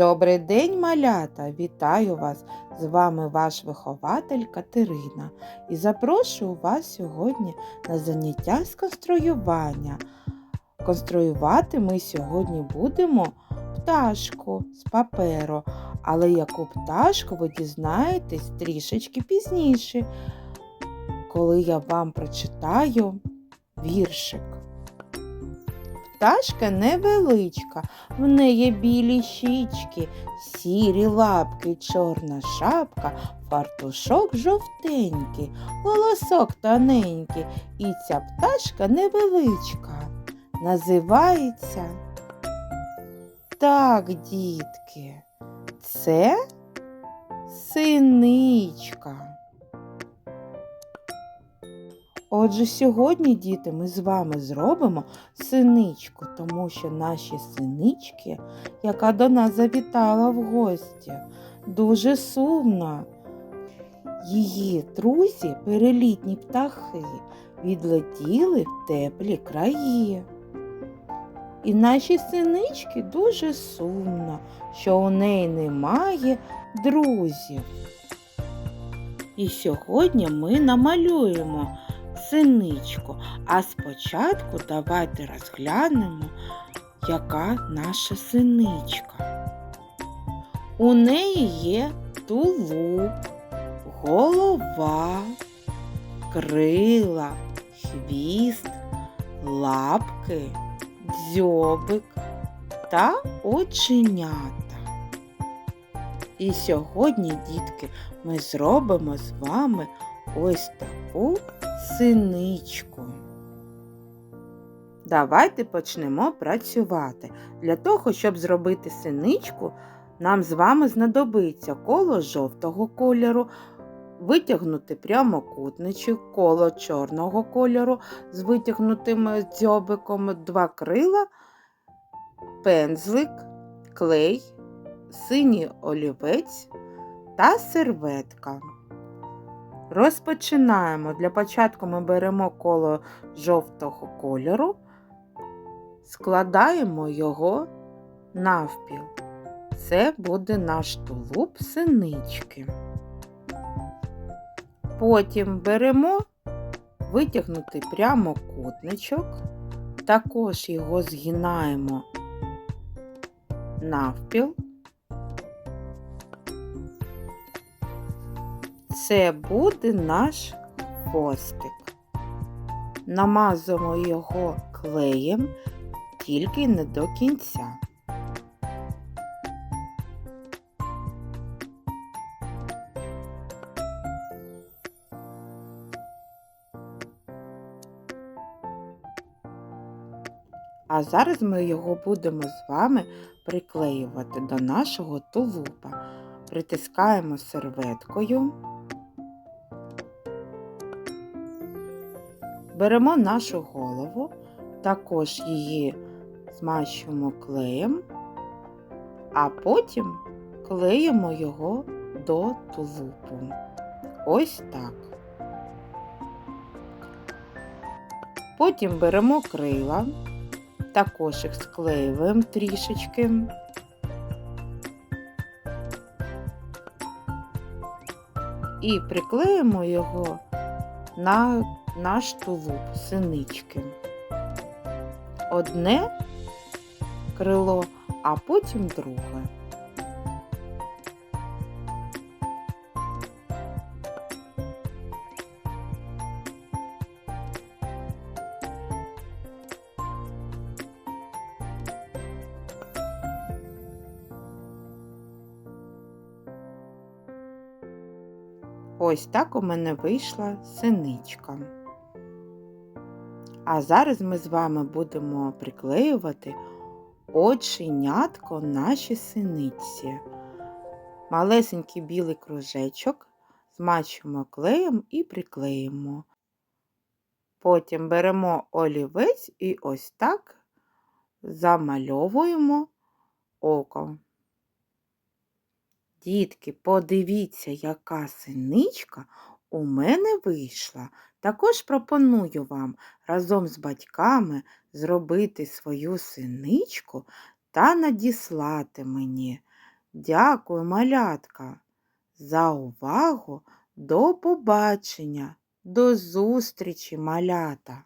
Добрий день, малята! Вітаю вас! З вами ваш вихователь Катерина і запрошую вас сьогодні на заняття з конструювання. Конструювати ми сьогодні будемо пташку з паперу, але яку пташку ви дізнаєтесь трішечки пізніше, коли я вам прочитаю віршик. Пташка невеличка, в неї білі щічки, сірі лапки, чорна шапка, фартушок жовтенький, волосок тоненький, і ця пташка невеличка. Називається так, дітки, це синичка. Отже, сьогодні, діти, ми з вами зробимо синичку, тому що наші синички, яка до нас завітала в гості, дуже сумна. Її друзі, перелітні птахи, відлетіли в теплі краї. І нашій синички дуже сумно, що у неї немає друзів. І сьогодні ми намалюємо синичку. А спочатку давайте розглянемо, яка наша синичка. У неї є тулуб, голова, крила, хвіст, лапки, дзьобик та оченята. І сьогодні, дітки, ми зробимо з вами ось таку синичку. Давайте почнемо працювати. Для того, щоб зробити синичку, нам з вами знадобиться коло жовтого кольору, витягнути прямокутничок, коло чорного кольору з витягнутим дзьобиком, два крила, пензлик, клей, синій олівець та серветка. Розпочинаємо. Для початку ми беремо коло жовтого кольору, складаємо його навпіл. Це буде наш тулуб синички. Потім беремо витягнутий прямокутничок, також його згинаємо навпіл. Це буде наш хвостик. Намазуємо його клеєм тільки не до кінця. А зараз ми його будемо з вами приклеювати до нашого тулупа. Притискаємо серветкою. Беремо нашу голову, також її змащуємо клеєм, а потім клеїмо його до тулупу. Ось так. Потім беремо крила, також їх склеюємо трішечки. І приклеїмо його на наш тулуб синички. Одне крило, а потім друге. Ось так у мене вийшла синичка. А зараз ми з вами будемо приклеювати оченятко нашій синиці. Малесенький білий кружечок змачуємо клеєм і приклеїмо. Потім беремо олівець і ось так замальовуємо око. Дітки, подивіться, яка синичка у мене вийшла. Також пропоную вам разом з батьками зробити свою синичку та надіслати мені Дякую, малятка, за увагу. До побачення, до зустрічі, малята!